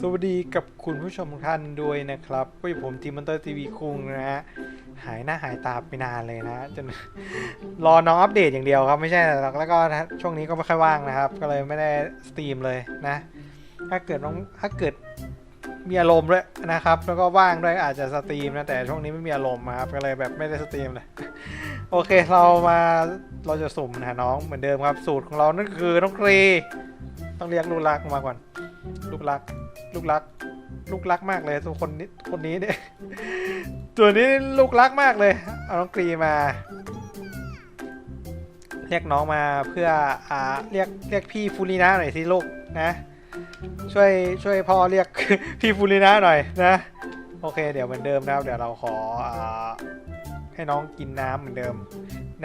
สวัสดีกับคุณผู้ชมทุกท่านด้วยนะครับพวกผมทีมมันเตอร์ทีวีคุงนะฮะ หายหน้าหายตาไปนานเลยนะจนรอน้องอัปเดตอย่างเดียวครับ ไม่ใช่หรอกแล้วก็ช่วงนี้ก็ไม่ค่อยว่างนะครับ ก็เลยไม่ได้สตรีมเลยนะ ถ้าเกิดน้องถ้าเกิดมีอารมณ์ด้วยนะครับ แล้วก็ว่างด้วยอาจจะสตรีมนะ แต่ช่วงนี้ไม่มีอารมณ์ครับ ก็เลยแบบไม่ได้สตรีมเลย โอเค เรามาเราจะสุ่มหาน้องเหมือนเดิมครับ สูตรของเรานั่นคือน้องครี ต้องเรียกลูกรักมาก่อน ลูกรัก ลูกรัก ลูกรักมากเลยทุกคนนี้คนนี้เนี่ยตัวนี้ลูกรักมากเลย เอาน้องกรีมา เรียกน้องมาเพื่ออ่าเรียกเรียกพี่ฟูรินะหน่อยสิลูกนะ ช่วยช่วยพ่อเรียกพี่ฟูรินะหน่อยนะ โอเค เดี๋ยวเหมือนเดิมนะครับ เดี๋ยวเราขออ่าให้น้องกินน้ำเหมือนเดิม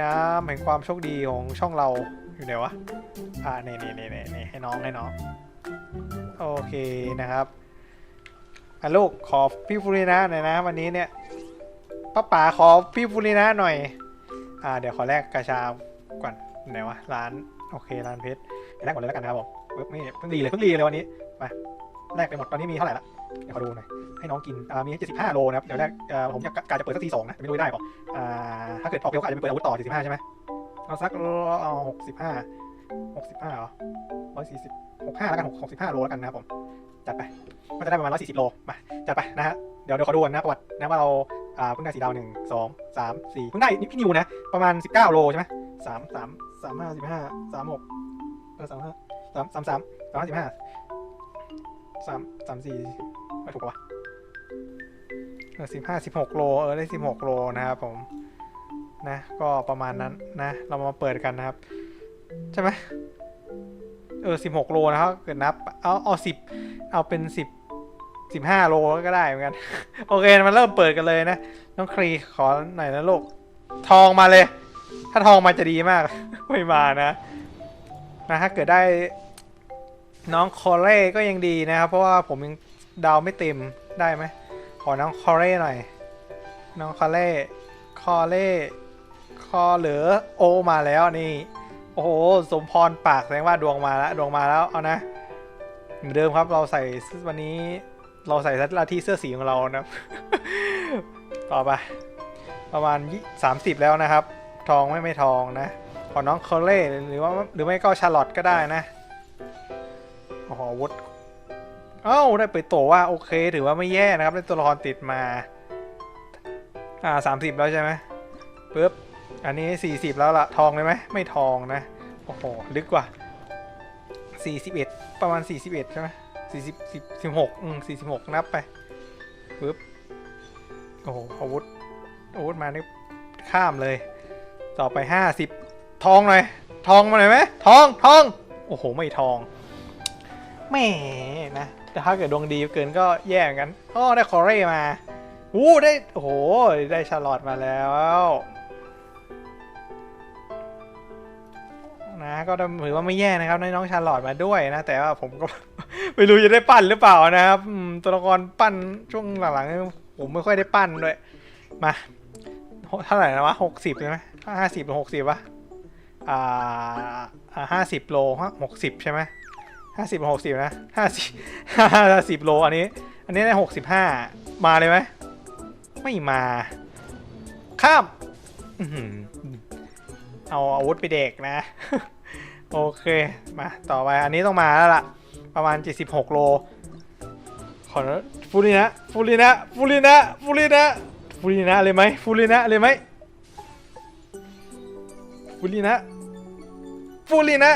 น้ำแห่งความโชคดีของช่องเราอยู่ไหนวะ อ่านี่นี่นี่นี่ให้น้องให้น้อง โอเคนะครับอะลูกขอพี่ฟูรินะหน่อยนะ วันนี้เนี่ยป้าป๋าขอพี่ฟูรินะหน่อย อ่า เดี๋ยวขอแลกกระชาก่อนไหนวะร้านโอเคร้านเพชรแลกก่อนเลยแล้วกันนะครับผมปึ๊บนี่เพิ่งดีเลยเพิ่งดีเลยวันนี้ไปแลกไปหมดตอนนี้มีเท่าไหร่ละเดี๋ยวขอดูหน่อยให้น้องกินอ่ามี75โลนะครับเดี๋ยวแรกอ่อผมจะการจะเปิดสักทีสองนะไม่รู้ได้เปล่าอ่าถ้าเกิดออกเร็วก็อาจจะไปเปิดอาวุธต่อ75ใช่ไหมเอาสักเอา65 65เหรอ140 65แล้วกัน6 65โลแล้วกันนะครับผมจัดไปก็จะได้ประมาณ140โลมาจัดไปนะฮะเดี๋ยวเดี๋ยวขอดูก่อนนะประวัตินะว่าเราอ่าเพิ่งได้สีดาวหนึ่งสองสามสี่เพิ่งได้นี่พี่นิวนะประมาณ 19 โลใช่ไหมสามสามสามห้าสิบห้าสามหกเออสามห้าสามสามสามสามห้าสิบห้าสามสามสี่ไม่ถูกปะวะเออสิบห้าสิบหกโลเออได้สิบหกโลนะครับผมนะก็ประมาณนั้นนะ เรามาเปิดกันนะครับ ใช่ไหม เออสิบหกโลนะครับเกิดนับ เอาเอาสิบเอาเป็นสิบสิบห้าโลก็ได้เหมือนกัน โอเคมันเริ่มเปิดกันเลยนะ น้องครีขอหน่อยนะลูก ทองมาเลย ถ้าทองมาจะดีมาก ไม่มานะนะถ้าเกิดได้น้องคอเร่ก็ยังดีนะครับ เพราะว่าผมยังดาวไม่เต็มได้ไหมขอน้องคอเร่หน่อย น้องคอเร่คอเร่คอเหลือโอมาแล้วนี่ โอ้โห สมพรปากแสดงว่าดวงมาแล้ว ดวงมาแล้วเอานะ เหมือนเดิมครับเราใส่วันนี้เราใส่ลัทธิเสื้อสีของเรานะต่อไป ประมาณสามสิบแล้วนะครับ ทองไม่ไม่ทองนะ ขอน้องเคอเล่หรือว่าหรือไม่ก็ชาร์ลอตก็ได้นะโอ้โหอวุธเอ้าได้ไปโตว่าโอเค ถือว่าไม่แย่นะครับได้ตัวละครติดมา อ่าสามสิบแล้วใช่ไหมปึ๊บ อันนี้สี่สิบแล้วล่ะทองเลยไหมไม่ทองนะ โอ้โห ลึกกว่าสี่สิบเอ็ดประมาณสี่สิบเอ็ดใช่ไหมสี่สิบสิบสิบหกอืมสี่สิบหกนับไปปึ๊บโอ้โหอาวุธอาวุธมานี่ข้ามเลย ต่อไปห้าสิบทองหน่อย ทองมาหน่อยไหมทองทองโอ้โห ไม่ทองแม่นะ แต่ถ้าเกิดดวงดีเกินก็แย่เหมือนกันอ๋อได้คอเร่มาอู้ได้ โอ้โห ได้ชาร์ลอตมาแล้ว ก็ถือว่าไม่แย่นะครับน้องชาร์ลอตมาด้วยนะ แต่ว่าผมก็ ไม่รู้จะได้ปั้นหรือเปล่านะครับตัวละครปั้นช่วงหลังๆผมไม่ค่อยได้ปั้นด้วย มาเท่าไหร่นะวะหกสิบใช่ไหมห้าสิบหรือหกสิบวะอ่าห้าสิบโลหกสิบใช่ไหมห้าสิบหกสิบนะห้าสิบห้าสิบโลอันนี้ อันนี้ได้หกสิบห้ามาเลยไหมไม่มาข้ามเอาอาวุธไปเด็กนะ โอเค มาต่อไปอันนี้ต้องมาแล้วล่ะ ประมาณ 76 โล ขอฟูรินะฟูรินะฟูรินะฟูรินะฟูรินะเลยไหมฟูรินะเลยไหมฟูรินะฟูรินะ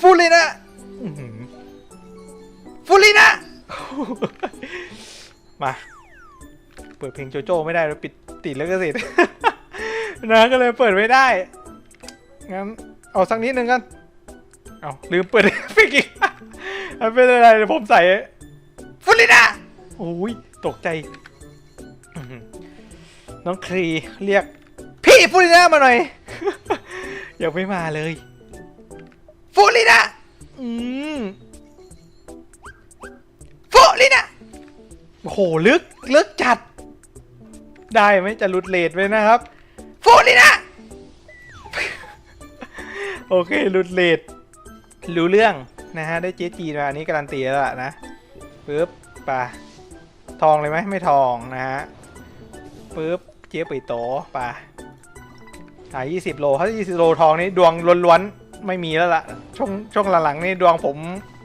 ฟูรินะฟูรินะมา เปิดเพลงโจโจ้ไม่ได้แล้วปิดติดแล้วก็สิทธิ์นะก็เลยเปิดไม่ได้ งั้นเอาสักนิดนึงกัน เอาลืมเปิดฟิกอีกมันเป็นอะไรเดี๋ยวผมใส่ฟุลินาโอ้ยตกใจอื้อหือน้องครีเรียก พี่ฟุลินามาหน่อยยังไม่มาเลยฟุลินาอืมฟุลินาโอ้โหลึกลึกจัด ได้ไหมจะหลุดเลทไปนะครับฟุลินา โอเคหลุดเลทรู้เรื่องนะฮะ ได้เจ๊จีนมาอันนี้การันตีแล้วล่ะนะปึ๊บปะทองเลยไหมไม่ทองนะฮะปึ๊บเจ๊ปีโตปะอ่า20โลถ้า20โลทองนี่ดวงล้วนๆไม่มีแล้วล่ะ ช่วงช่วงหลังๆนี่ดวงผม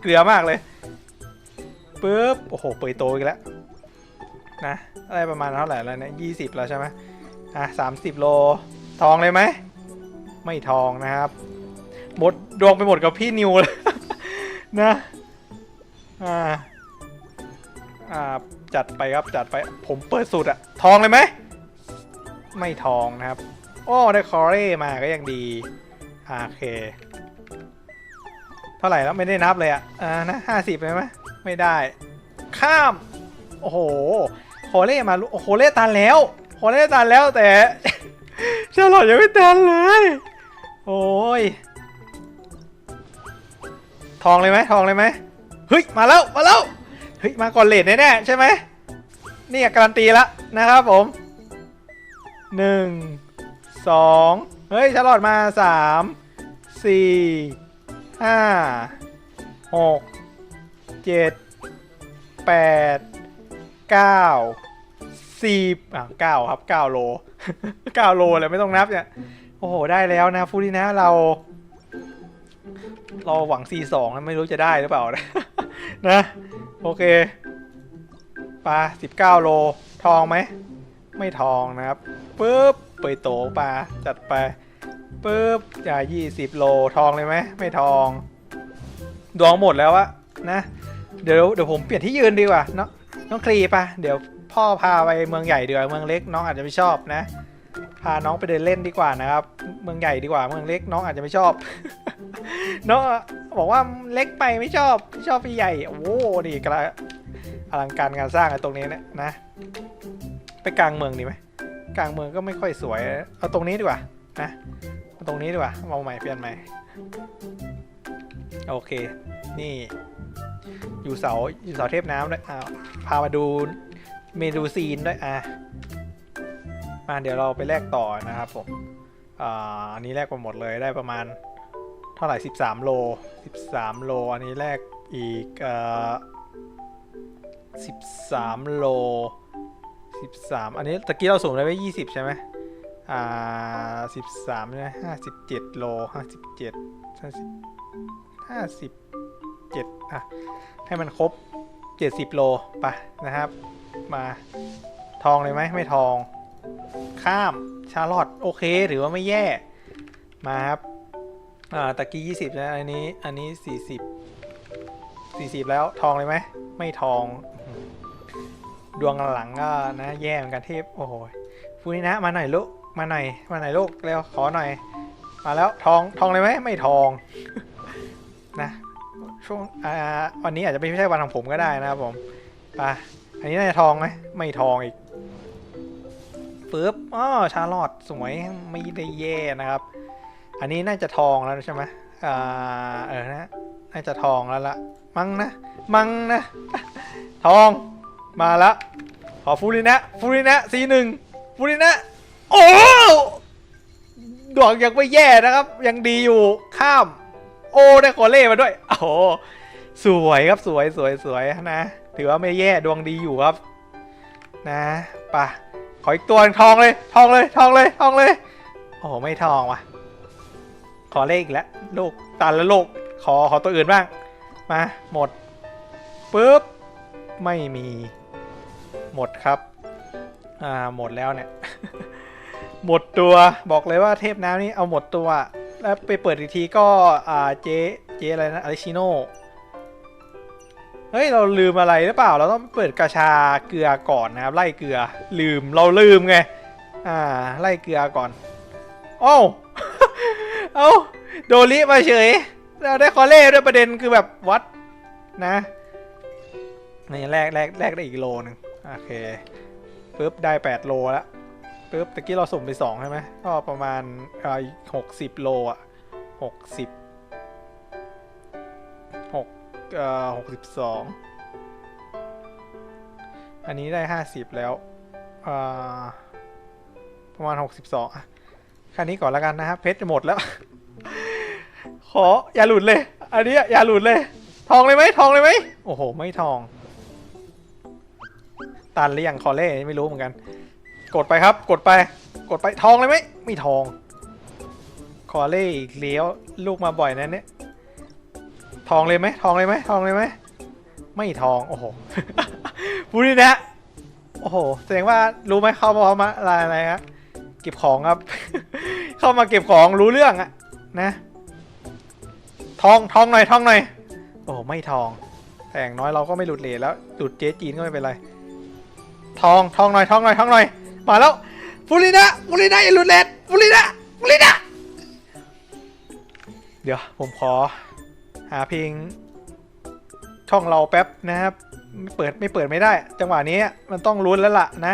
เกลือมากเลยปึ๊บโอ้โหปีโตอีกแล้วนะอะไรประมาณเท่าไหร่แล้วเนี่ย20แล้วใช่ไหมอะ30โลทองเลยไหมไม่ทองนะครับ หมดดวงไปหมดกับพี่นิวเลยนะ อ่า อ่า จัดไปครับจัดไป ผมเปิดสุดอะทองเลยไหม ไม่ทองนะครับ โอ้ ได้คอเร่มาก็ยังดี โอเค เท่าไหร่แล้วไม่ได้นับเลยอะอ่านะห้าสิบเลยไหมไม่ได้ ข้าม โอ้โห โคเล่มาโอ้โคเล่ตันแล้ว โคเล่ตันแล้วแต่ชาลอตยังไม่ตันเลย โอ้ย ทองเลยไหมทองเลยไหมเฮ้ยมาแล้วมาแล้วเฮ้ยมาก่อนเลทแน่ๆใช่ไหมนี่การันตีแล้วนะครับผมหนึ่งสองเฮ้ยชาลอตมาสามสี่ห้าหกเจ็ดแปดเก้าสิบอะเก้าครับเก้าโลเก้าโลเลยไม่ต้องนับเนี่ยโอ้โหได้แล้วนะฟูดีนะเรา เราหวัง C2 นะไม่รู้จะได้หรือเปล่านะ นะ โอเคปลา19 โล ทองไหม ไม่ทองนะครับปุ๊บเปยโตปลาจัดไปปุ๊บจ่าย20 โล ทองเลยไหม ไม่ทอง ดวงหมดแล้วอะนะ เดี๋ยวเดี๋ยวผมเปลี่ยนที่ยืนดีกว่าเนาะน้องคลีปะเดี๋ยวพ่อพาไปเมืองใหญ่เดีกว่าเมืองเล็กน้องอาจจะไม่ชอบนะ พาน้องไปเดินเล่นดีกว่านะครับ เมืองใหญ่ดีกว่า เมืองเล็กน้องอาจจะไม่ชอบ น้องบอกว่าเล็กไปไม่ชอบชอบพี่ใหญ่ โอ้โหดีกระอลังการงานสร้างอะตรงนี้เนี่ยนะ ไปกลางเมืองดีไหมกลางเมืองก็ไม่ค่อยสวย เอาตรงนี้ดีกว่านะเอาตรงนี้ดีกว่าเอาใหม่เปลี่ยนใหม่ โอเค นี่ อยู่เสาอยู่เสาเทพน้ำด้วยอ้าวพามาดูเมนูซีนด้วยอะ มาเดี๋ยวเราไปแลกต่อนะครับผมอันนี้แลกไปหมดเลยได้ประมาณเท่าไหร่ 13 โล 13 โล อันนี้แลกอีกอ่อ13 โล 13 อันนี้ตะกี้เราสูงได้ไป20 ใช่ไหมอ่า13ใช่ไหม57 โล 57 50 57อะให้มันครบ 70 โลไปนะครับ มาทองเลยไหมไม่ทอง ข้ามชาร์ลอตโอเคถือว่าไม่แย่ มาครับอ่าตะกี้ยี่สิบนะอันนี้อันนี้สี่สิบสี่สิบแล้วทองเลยไหมไม่ทอง ดวงหลังก็นะแย่เหมือนกันเทพโอ้โหฟูนินะมาหน่อยลูกมาหน่อยมาหน่อยลูกเร็วขอหน่อย มาแล้วทองทองเลยไหมไม่ทองนะช่วงอ่าวันนี้อาจจะไม่ใช่วันของผมก็ได้นะครับผมไปอันนี้น่าจะทองไหมไม่ทองอีก ปึ๊บอ๋อชาลอตสวยไม่ได้แย่นะครับ อันนี้น่าจะทองแล้วใช่ไหมอ่าเออนะน่าจะทองแล้วละมั้งนะมั้งนะ ทองมาละขอฟูรินะฟูรินะสีหนึ่งฟูรินะโอ้ดวงยังไม่แย่นะครับ ยังดีอยู่ข้าม โอ้ได้โคเล่มาด้วยโอ้โหสวยครับสวยสวยสวยนะ ถือว่าไม่แย่ดวงดีอยู่ครับ นะป่ะ ขออีกตัวทองเลย ทองเลย ทองเลย ทองเลย โอ้โห ไม่ทองว่ะ ขอเลขอีกแล้วลูกตันแล้วลูกขอ ขอตัวอื่นบ้าง มา หมดปุ๊บ ไม่มี หมดครับ อ่า หมดแล้วเนี่ย หมดตัว บอกเลยว่าเทพน้ำนี่เอาหมดตัว แล้วไปเปิดอีกทีก็ อ่า เจ เจอะไรนะอาริชิโน เฮ้ย เราลืมอะไรหรือเปล่า เราต้องเปิดกระชาเกลือก่อนนะครับ ไล่เกลือ ลืม เราลืมไง อ่า ไล่เกลือก่อนโอ้เอาโดริมาเฉย เราได้คอเล่ด้วยประเด็นคือแบบวัดนะนี่แรกแรกแรกได้อีกโลหนึ่งโอเคปุ๊บได้ 8 โลแล้วปุ๊บตะกี้เราสุ่มไป2ใช่ไหมก็ประมาณอ่อหกสิบโลอะหกสิบ หกสิบสองอันนี้ได้50แล้วประมาณ62อะคันนี้ก่อนแล้วกันนะครับเพชรจะหมดแล้ว ขออย่าหลุดเลย อันนี้อย่าหลุดเลย ทองเลยไหมทองเลยไหมโอ้โห ไม่ทองตันหรือยังคอเล่ไม่รู้เหมือนกัน กดไปครับ กดไป กดไปทองเลยไหมไม่ทอง คอเล่อีกเลี้ยวลูกมาบ่อยนะเนี่ย ทองเลยไหมทองเลยไหมทองเลยไหมไม่ทอง โอ้โหพูดนี่นะโอ้โหแสดงว่ารู้ไหมเข้ามามาอะไรอะไรครับเก็บของครับ เข้ามาเก็บของรู้เรื่องอะนะ ทองทองหน่อยทองหน่อยโอ้โหไม่ทอง แต่อย่างน้อยเราก็ไม่หลุดเลทแล้วหลุดเจ๊จีนก็ไม่เป็นไร ทองทองหน่อยทองหน่อยทองหน่อยมาแล้วฟูรินะฟูรินะอย่าหลุดเลทฟูรินะฟูรินะเดี๋ยวผมขอ หาเพลง ช่องเราแป๊บนะครับไม่เปิดไม่เปิดไม่ได้ จังหวะนี้มันต้องลุ้นแล้วล่ะนะ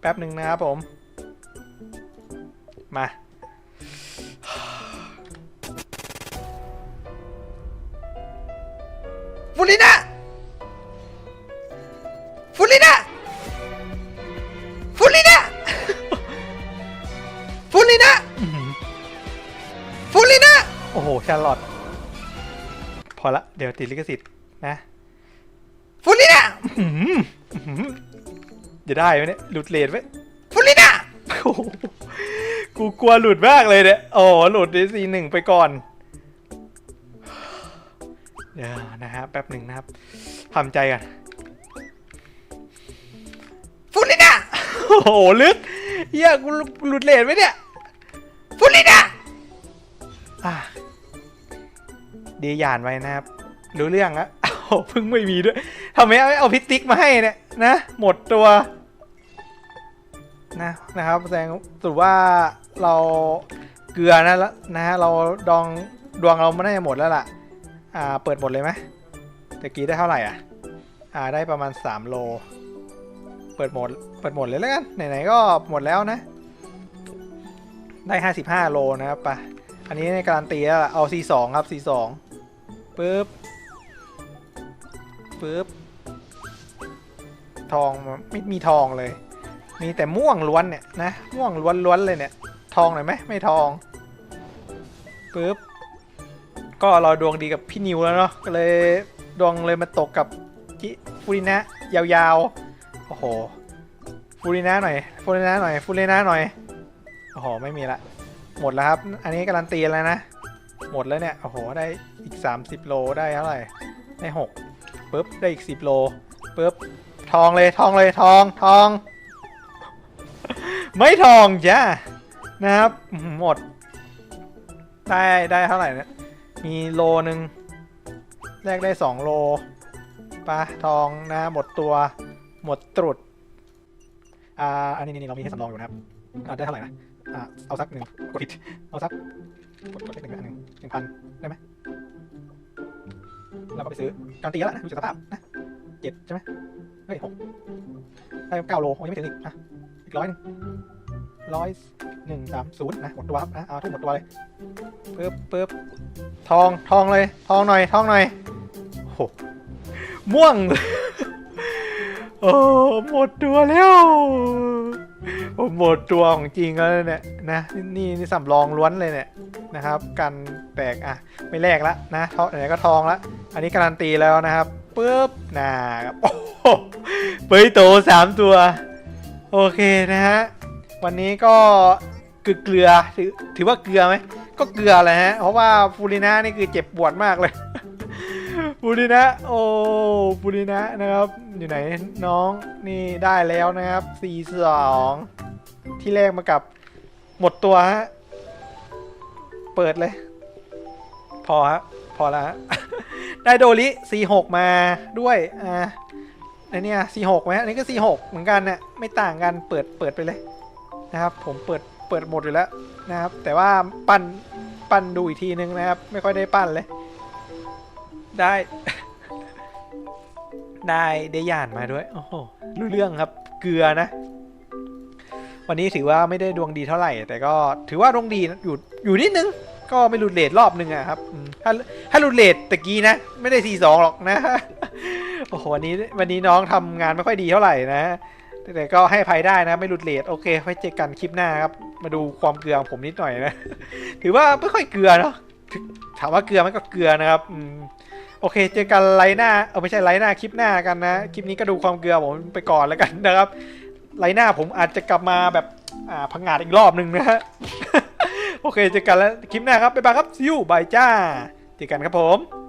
แป๊บหนึ่งนะครับผม มาฟูลิน่าฟูลิน่าฟูลิน่าฟูลิน่าฟูลิน่าโอ้โห ชาร์ลอตพ อละ เดี๋ยวติดลิขสิทธิ์นะฟูลิน่าอื้อหืออื้อหือจะได้ไหมเนี่ย หลุดเลนไหมฟูลิน่าโอ้โหกูกลัวหลุดมากเลยเนี่ย โอ้โหหลุดในซีหนึ่งไปก่อน เดี๋ยวนะฮะแป๊บหนึ่งนะครับทำใจกันฟูลิน่าโอ้โหลึกเฮียกูหลุดเลนไหมเนี่ย ดีหยานไว้นะครับ รู้เรื่องแล้วโอ้โหเพิ่งไม่มีด้วยทำไมไม่เอาพิติกมาให้เนี่ยนะ หมดตัวนะนะครับแสดงสรุปว่าเราเกลือนะแล้วนะฮะเราดองดวงเราไม่ได้หมดแล้วล่ะอ่าเปิดหมดเลยไหมตะกี้ได้เท่าไหร่อะอ่าได้ประมาณ 3 โล เปิดหมดเปิดหมดเลยแล้วกันไหนๆก็หมดแล้วนะ ได้ 55 โลนะครับปะอันนี้ในการันตีแล้วเอา C2 ครับ C2 ปึ๊บปึ๊บทองไม่มีทองเลย มีแต่ม่วงล้วนเนี่ยนะม่วงล้วนๆเลยเนี่ย ทองหน่อยไหมไม่ทองปึ๊บก็เราดวงดีกับพี่นิวแล้วเนาะก็เลยดวงเลยมาตกกับจิฟูรินะยาวๆโอ้โหฟูรินะหน่อยฟูรินะหน่อยฟูรินะหน่อยโอ้โหไม่มีละหมดแล้วครับ อันนี้การันตีแล้วนะ หมดแล้วเนี่ย โอ้โห ได้ อีก 30 โลได้เท่าไหร่ได้6ปึ๊บได้อีก 10 โลปึ๊บทองเลยทองเลยทองทอง ไม่ทองจ้านะครับหมด ได้ได้เท่าไหร่นี่ยมีโลหนึ่งแลกได้สองโลปลาทองนะหมดตัว หมดตรุดอ่าอันนี้นี่เรามีให้สำรองอยู่นะครับได้เท่าไหร่นะอ่าเอาสักหนึ่งกดผิดเอาสักกดกดเลขหนึ่งอันหนึ่งหนึ่งพันได้ไหม เราก็ไปซื้อการนตีแล้วนะดูจากสภาพนะเจ็ดใช่ไหมเฮ้ยหกได้เก้าโลโอ้ยงไม่ถึงอีกอะอีกร้อยหนึ่งร้อยหนึ่งสามศูนย์นะหมดตัวครับนะเอาทุกหมดตัวเลยปึ๊บปึ๊บทองทองเลย ทองหน่อยทองหน่อยโอ้โหม่วง โอ้หมดตัวแล้ว โอ้หมดตัวของจริงแล้วเนี่ยนะนี่นี่สำรองล้วนเลยเนี่ยนะครับกันแตกอะไม่แลกละนะทองไหนก็ทองละอันนี้การันตีแล้วนะครับปุ๊บนะครับโอ้โหเปยโตสามตัว โอเคนะฮะวันนี้ก็เกลือเกลือถือถือว่าเกลือไหมก็เกลือเลยฮะเพราะว่าฟูรินะนี่คือเจ็บปวดมากเลยฟูรินะโอ้ฟูรินะนะครับ อยู่ไหนน้องนี่ได้แล้วนะครับสี่สอง ที่แรกมากับ หมดตัวฮะ เปิดเลย พอฮะ พอแล้วฮะ ได้โดริ C6 มาด้วยอ่าไอเนี่ย C6 ไหมอันนี้ก็ C6 เหมือนกันเนี่ยไม่ต่างกันเปิดเปิดไปเลยนะครับ ผมเปิดเปิดหมดอยู่แล้วนะครับ แต่ว่าปั้นปั้นดูอีกทีนึงนะครับ ไม่ค่อยได้ปั้นเลย ได้ ได้ได้ยานมาด้วยโอ้โหรู้เรื่องครับ เกลือนะ วันนี้ถือว่าไม่ได้ดวงดีเท่าไหร่ แต่ก็ถือว่าดวงดีอยู่อยู่นิดนึง ก็ไม่หลุดเลทรอบนึงอะครับถ้าถ้าหลุดเลทตะกี้นะ ไม่ได้4 2หรอกนะโอ้โหวันนี้วันนี้น้องทำงานไม่ค่อยดีเท่าไหร่นะแต่ก็ให้ภัยได้นะ ไม่หลุดเลทโอเคไว้เจอกันคลิปหน้าครับ มาดูความเกลือของผมนิดหน่อยนะ ถือว่าไม่ค่อยเกลือเนาะถามว่าเกลือมันก็เกลือนะครับอืมโอเค เจอกันไลน์หน้า เออไม่ใช่ไลน์หน้าคลิปหน้ากันนะ คลิปนี้ก็ดูความเกลือผมไปก่อนแล้วกันนะครับ ไลน์หน้าผมอาจจะกลับมาแบบอ่าพังงาดอีกรอบหนึ่งนะฮะ โอเคเจอกันแล้วคลิปหน้าครับ บ๊ายบายครับซิวบายจ้า เจอกันครับผม